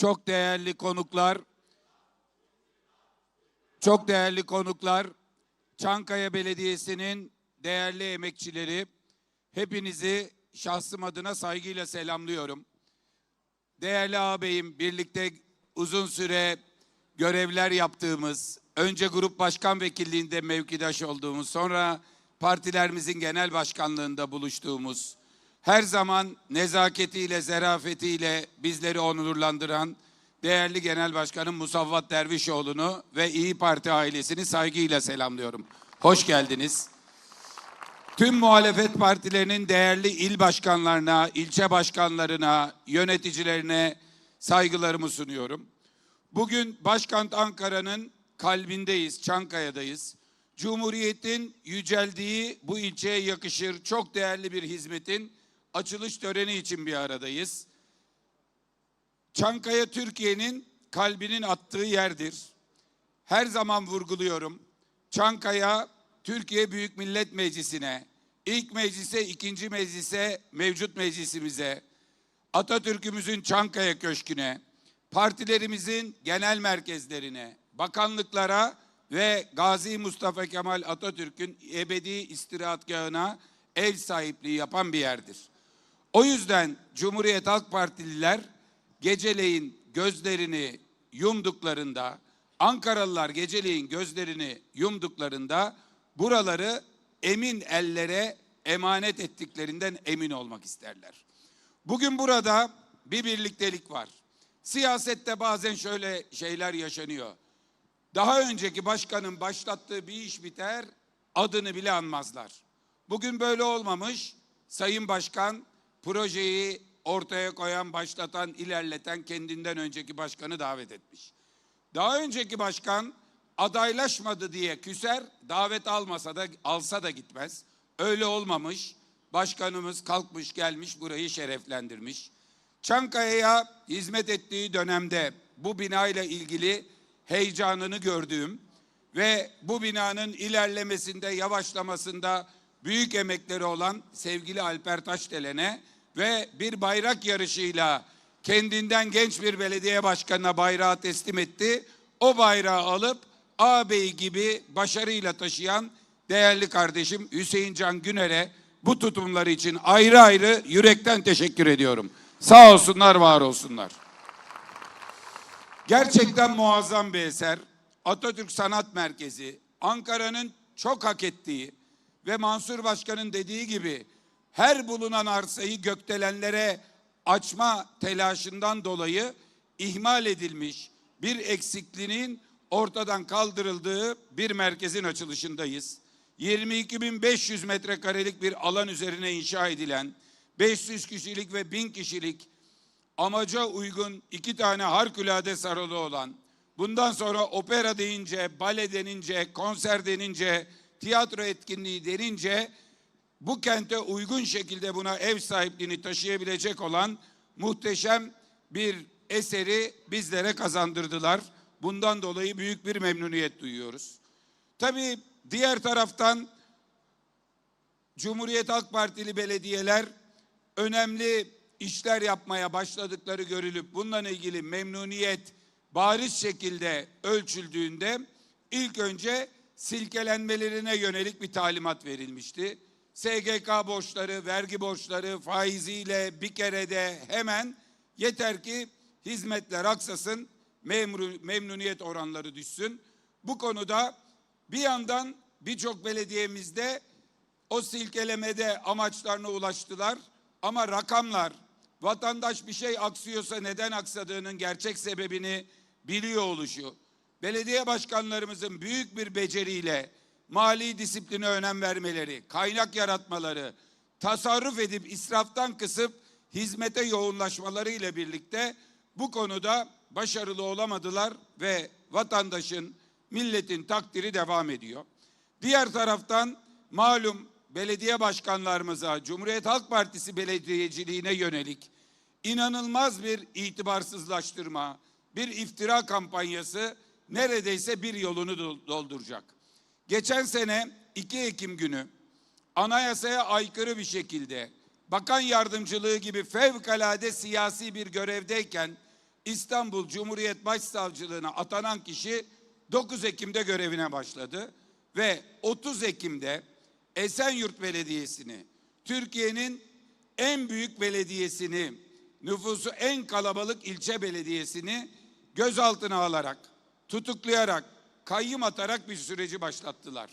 çok değerli konuklar, çok değerli konuklar, Çankaya Belediyesi'nin değerli emekçileri, hepinizi şahsım adına saygıyla selamlıyorum. Değerli ağabeyim, birlikte uzun süre görevler yaptığımız, önce grup başkan vekilliğinde mevkidaş olduğumuz, sonra partilerimizin genel başkanlığında buluştuğumuz, her zaman nezaketiyle, zerafetiyle bizleri onurlandıran değerli genel başkanım Musavvat Dervişoğlu'nu ve İyi Parti ailesini saygıyla selamlıyorum. Hoş geldiniz. Tüm muhalefet partilerinin değerli il başkanlarına, ilçe başkanlarına, yöneticilerine saygılarımı sunuyorum. Bugün başkent Ankara'nın kalbindeyiz, Çankaya'dayız. Cumhuriyetin yüceldiği bu ilçeye yakışır çok değerli bir hizmetin açılış töreni için bir aradayız. Çankaya Türkiye'nin kalbinin attığı yerdir. Her zaman vurguluyorum. Çankaya Türkiye Büyük Millet Meclisi'ne, ilk meclise, ikinci meclise, mevcut meclisimize, Atatürk'ümüzün Çankaya Köşkü'ne, partilerimizin genel merkezlerine, bakanlıklara ve Gazi Mustafa Kemal Atatürk'ün ebedi istirahatgahına ev sahipliği yapan bir yerdir. O yüzden Cumhuriyet Halk Partililer geceleyin gözlerini yumduklarında, Ankaralılar geceleyin gözlerini yumduklarında buraları emin ellere emanet ettiklerinden emin olmak isterler. Bugün burada bir birliktelik var. Siyasette bazen şöyle şeyler yaşanıyor. Daha önceki başkanın başlattığı bir iş biter, adını bile anmazlar. Bugün böyle olmamış. Sayın Başkan projeyi ortaya koyan, başlatan, ilerleten kendinden önceki başkanı davet etmiş. Daha önceki başkan adaylaşmadı diye küser, davet almasa da alsa da gitmez. Öyle olmamış. Başkanımız kalkmış gelmiş burayı şereflendirmiş. Çankaya'ya hizmet ettiği dönemde bu binayla ilgili heyecanını gördüğüm ve bu binanın ilerlemesinde, yavaşlamasında büyük emekleri olan sevgili Alper Taşdelen'e ve bir bayrak yarışıyla kendinden genç bir belediye başkanına bayrağı teslim etti. O bayrağı alıp ağabey gibi başarıyla taşıyan değerli kardeşim Hüseyin Can Güner'e bu tutumları için ayrı ayrı yürekten teşekkür ediyorum. Sağ olsunlar, var olsunlar. Gerçekten muazzam bir eser. Atatürk Sanat Merkezi, Ankara'nın çok hak ettiği ve Mansur Başkan'ın dediği gibi her bulunan arsayı gökdelenlere açma telaşından dolayı ihmal edilmiş bir eksikliğinin ortadan kaldırıldığı bir merkezin açılışındayız. 22.500 metrekarelik bir alan üzerine inşa edilen 500 kişilik ve 1000 kişilik amaca uygun iki tane harikulade sarılı olan, bundan sonra opera deyince, bale denince, konser denince, tiyatro etkinliği denince bu kente uygun şekilde buna ev sahipliğini taşıyabilecek olan muhteşem bir eseri bizlere kazandırdılar. Bundan dolayı büyük bir memnuniyet duyuyoruz. Tabii diğer taraftan Cumhuriyet Halk Partili belediyeler önemli işler yapmaya başladıkları görülüp bununla ilgili memnuniyet bariz şekilde ölçüldüğünde ilk önce silkelenmelerine yönelik bir talimat verilmişti. SGK borçları, vergi borçları faiziyle bir kerede hemen yeter ki hizmetler aksasın, memru, memnuniyet oranları düşsün. Bu konuda bir yandan birçok belediyemizde o silkelemede amaçlarına ulaştılar ama rakamlar vatandaş bir şey aksıyorsa neden aksadığının gerçek sebebini biliyor oluşu. Belediye başkanlarımızın büyük bir beceriyle mali disipline önem vermeleri, kaynak yaratmaları, tasarruf edip israftan kısıp hizmete yoğunlaşmaları ile birlikte bu konuda başarılı olamadılar ve vatandaşın, milletin takdiri devam ediyor. Diğer taraftan malum belediye başkanlarımıza, Cumhuriyet Halk Partisi belediyeciliğine yönelik inanılmaz bir itibarsızlaştırma, bir iftira kampanyası neredeyse bir yolunu dolduracak. Geçen sene 2 Ekim günü anayasaya aykırı bir şekilde bakan yardımcılığı gibi fevkalade siyasi bir görevdeyken İstanbul Cumhuriyet Başsavcılığına atanan kişi 9 Ekim'de görevine başladı ve 30 Ekim'de Esenyurt Belediyesi'ni Türkiye'nin en büyük belediyesini, nüfusu en kalabalık ilçe belediyesini gözaltına alarak, tutuklayarak, kayyım atarak bir süreci başlattılar.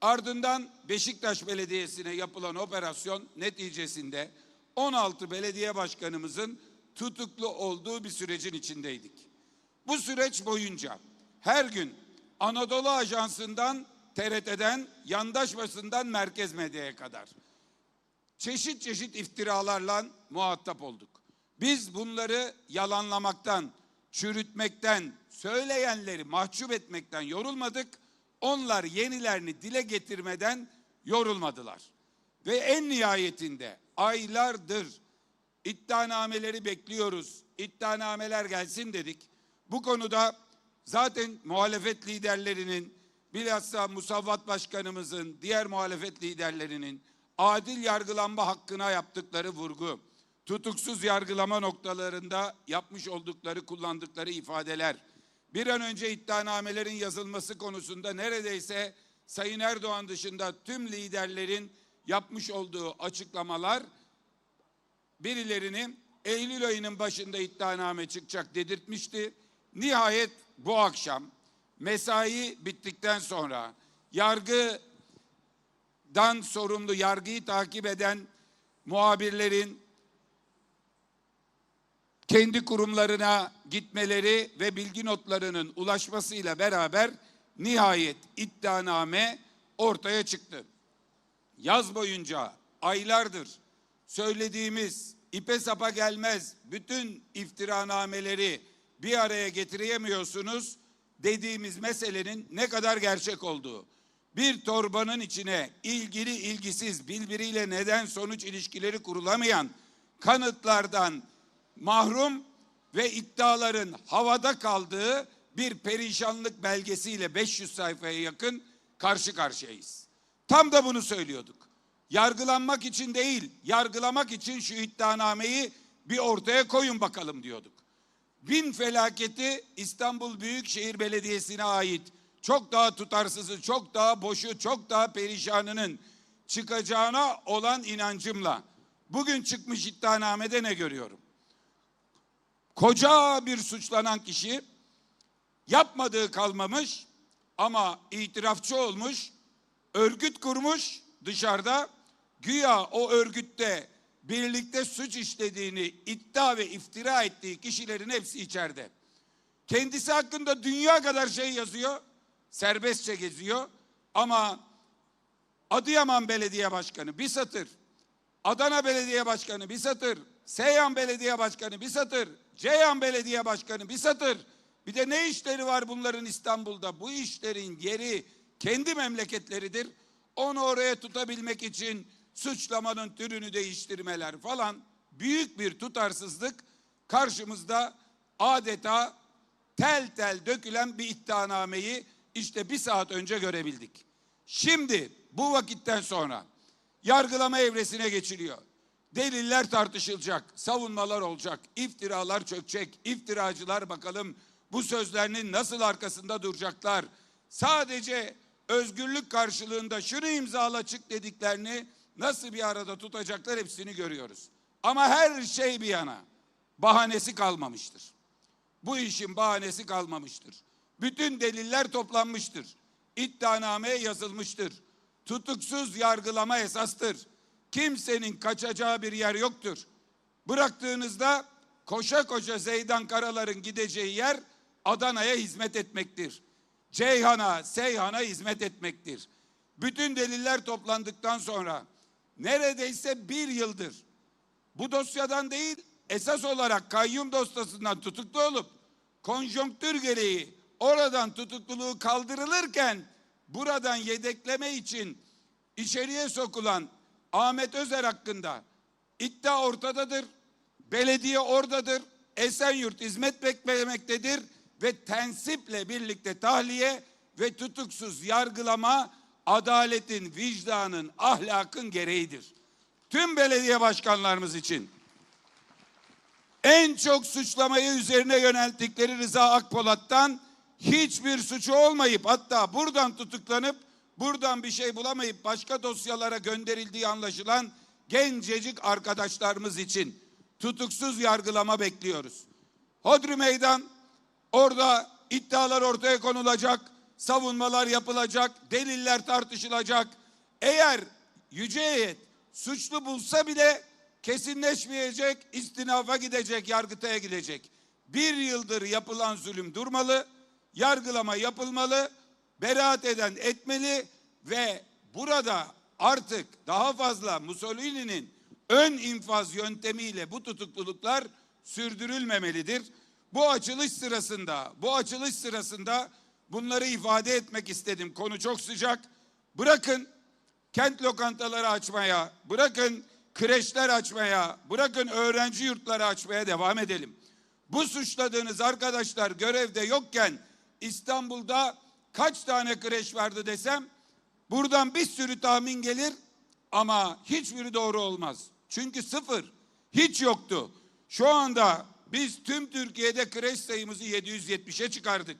Ardından Beşiktaş Belediyesi'ne yapılan operasyon neticesinde 16 belediye başkanımızın tutuklu olduğu bir sürecin içindeydik. Bu süreç boyunca her gün Anadolu Ajansı'ndan TRT'den, yandaş basından merkez medyaya kadar çeşit çeşit iftiralarla muhatap olduk. Biz bunları yalanlamaktan, çürütmekten, söyleyenleri mahcup etmekten yorulmadık. Onlar yenilerini dile getirmeden yorulmadılar. Ve en nihayetinde aylardır iddianameleri bekliyoruz. İddianameler gelsin dedik. Bu konuda zaten muhalefet liderlerinin bilhassa Musavvat Başkanımızın, diğer muhalefet liderlerinin adil yargılanma hakkına yaptıkları vurgu, tutuksuz yargılama noktalarında yapmış oldukları, kullandıkları ifadeler, bir an önce iddianamelerin yazılması konusunda neredeyse Sayın Erdoğan dışında tüm liderlerin yapmış olduğu açıklamalar birilerini Eylül ayının başında iddianame çıkacak dedirtmişti. Nihayet bu akşam mesai bittikten sonra yargıdan sorumlu yargıyı takip eden muhabirlerin kendi kurumlarına gitmeleri ve bilgi notlarının ulaşmasıyla beraber nihayet iddianame ortaya çıktı. Yaz boyunca aylardır söylediğimiz ipe sapa gelmez bütün iftiranameleri bir araya getiremiyorsunuz dediğimiz meselenin ne kadar gerçek olduğu. Bir torbanın içine ilgili ilgisiz birbiriyle neden sonuç ilişkileri kurulamayan kanıtlardan mahrum ve iddiaların havada kaldığı bir perişanlık belgesiyle 500 sayfaya yakın karşı karşıyayız. Tam da bunu söylüyorduk. Yargılanmak için değil, yargılamak için şu iddianameyi bir ortaya koyun bakalım diyorduk. Bin felaketi İstanbul Büyükşehir Belediyesi'ne ait çok daha tutarsızı, çok daha boşu, çok daha perişanının çıkacağına olan inancımla bugün çıkmış iddianamede ne görüyorum? Koca bir suçlanan kişi yapmadığı kalmamış ama itirafçı olmuş, örgüt kurmuş dışarıda güya o örgütte birlikte suç işlediğini iddia ve iftira ettiği kişilerin hepsi içeride. Kendisi hakkında dünya kadar şey yazıyor, serbestçe geziyor ama Adıyaman Belediye Başkanı bir satır, Adana Belediye Başkanı bir satır, Seyhan Belediye Başkanı bir satır, Ceyhan Belediye Başkanı bir satır. Bir de ne işleri var bunların İstanbul'da? Bu işlerin yeri kendi memleketleridir. Onu oraya tutabilmek için suçlamanın türünü değiştirmeler falan büyük bir tutarsızlık karşımızda adeta tel tel dökülen bir iddianameyi işte bir saat önce görebildik. Şimdi bu vakitten sonra yargılama evresine geçiliyor. Deliller tartışılacak, savunmalar olacak, iftiralar çökecek, iftiracılar bakalım bu sözlerinin nasıl arkasında duracaklar. Sadece özgürlük karşılığında şunu imzala çık dediklerini nasıl bir arada tutacaklar hepsini görüyoruz. Ama her şey bir yana bahanesi kalmamıştır. Bu işin bahanesi kalmamıştır. Bütün deliller toplanmıştır. İddianameye yazılmıştır. Tutuksuz yargılama esastır. Kimsenin kaçacağı bir yer yoktur. Bıraktığınızda koşa koşa Zeydan Karalar'ın gideceği yer Adana'ya hizmet etmektir. Ceyhan'a, Seyhan'a hizmet etmektir. Bütün deliller toplandıktan sonra neredeyse bir yıldır bu dosyadan değil esas olarak kayyum dosyasından tutuklu olup konjonktür gereği oradan tutukluluğu kaldırılırken buradan yedekleme için içeriye sokulan Ahmet Özer hakkında iddia ortadadır. Belediye oradadır. Esenyurt hizmet beklemektedir ve tensiple birlikte tahliye ve tutuksuz yargılama adaletin, vicdanın, ahlakın gereğidir. Tüm belediye başkanlarımız için en çok suçlamayı üzerine yönelttikleri Rıza Akpolat'tan hiçbir suçu olmayıp hatta buradan tutuklanıp buradan bir şey bulamayıp başka dosyalara gönderildiği anlaşılan gencecik arkadaşlarımız için tutuksuz yargılama bekliyoruz. Hodri meydan orada iddialar ortaya konulacak, savunmalar yapılacak, deliller tartışılacak. Eğer yüce heyet suçlu bulsa bile kesinleşmeyecek, istinafa gidecek, yargıtaya gidecek. Bir yıldır yapılan zulüm durmalı, yargılama yapılmalı, beraat eden etmeli ve burada artık daha fazla Mussolini'nin ön infaz yöntemiyle bu tutukluluklar sürdürülmemelidir. Bu açılış sırasında, bu açılış sırasında bunları ifade etmek istedim. Konu çok sıcak. Bırakın kent lokantaları açmaya, bırakın kreşler açmaya, bırakın öğrenci yurtları açmaya devam edelim. Bu suçladığınız arkadaşlar görevde yokken İstanbul'da kaç tane kreş vardı desem buradan bir sürü tahmin gelir ama hiçbiri doğru olmaz. Çünkü sıfır, hiç yoktu. Şu anda biz tüm Türkiye'de kreş sayımızı 770'e çıkardık.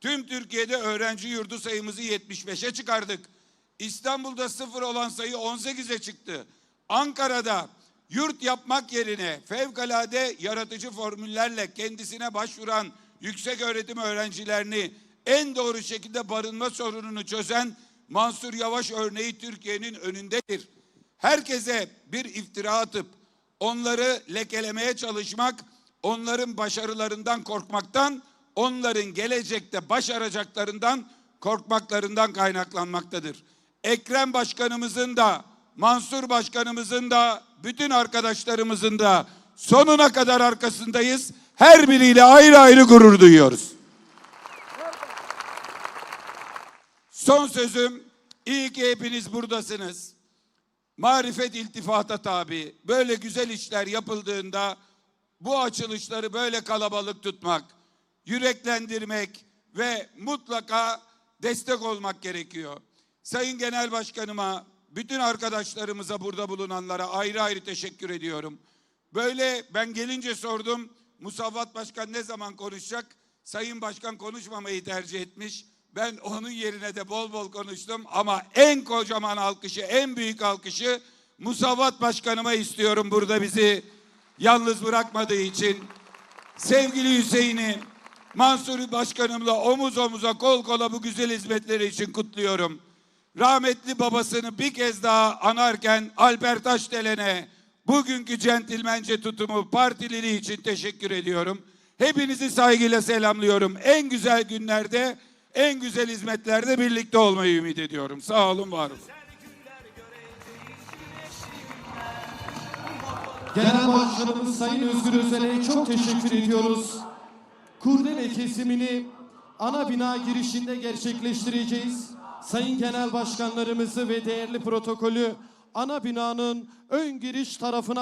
Tüm Türkiye'de öğrenci yurdu sayımızı 75'e çıkardık. İstanbul'da sıfır olan sayı 18'e çıktı. Ankara'da yurt yapmak yerine fevkalade yaratıcı formüllerle kendisine başvuran yüksek öğretim öğrencilerini en doğru şekilde barınma sorununu çözen Mansur Yavaş örneği Türkiye'nin önündedir. Herkese bir iftira atıp onları lekelemeye çalışmak, onların başarılarından korkmaktan, onların gelecekte başaracaklarından korkmaklarından kaynaklanmaktadır. Ekrem Başkanımızın da, Mansur Başkanımızın da, bütün arkadaşlarımızın da sonuna kadar arkasındayız. Her biriyle ayrı ayrı gurur duyuyoruz. Son sözüm, iyi ki hepiniz buradasınız. Marifet iltifata tabi. Böyle güzel işler yapıldığında bu açılışları böyle kalabalık tutmak, yüreklendirmek ve mutlaka destek olmak gerekiyor. Sayın Genel Başkanıma, bütün arkadaşlarımıza burada bulunanlara ayrı ayrı teşekkür ediyorum. Böyle ben gelince sordum, Musavvat Başkan ne zaman konuşacak? Sayın Başkan konuşmamayı tercih etmiş. Ben onun yerine de bol bol konuştum ama en kocaman alkışı, en büyük alkışı Musavvat Başkanıma istiyorum burada bizi yalnız bırakmadığı için. Sevgili Hüseyin'i, Mansur Başkanımla omuz omuza kol kola bu güzel hizmetleri için kutluyorum. Rahmetli babasını bir kez daha anarken Alper Taşdelen'e bugünkü centilmence tutumu partililiği için teşekkür ediyorum. Hepinizi saygıyla selamlıyorum. En güzel günlerde, en güzel hizmetlerde birlikte olmayı ümit ediyorum. Sağ olun, var olun. Genel Başkanımız Sayın Özgür Özel'e çok teşekkür ediyoruz. Kurdele kesimini ana bina girişinde gerçekleştireceğiz. Sayın Genel Başkanlarımızı ve değerli protokolü ana binanın ön giriş tarafına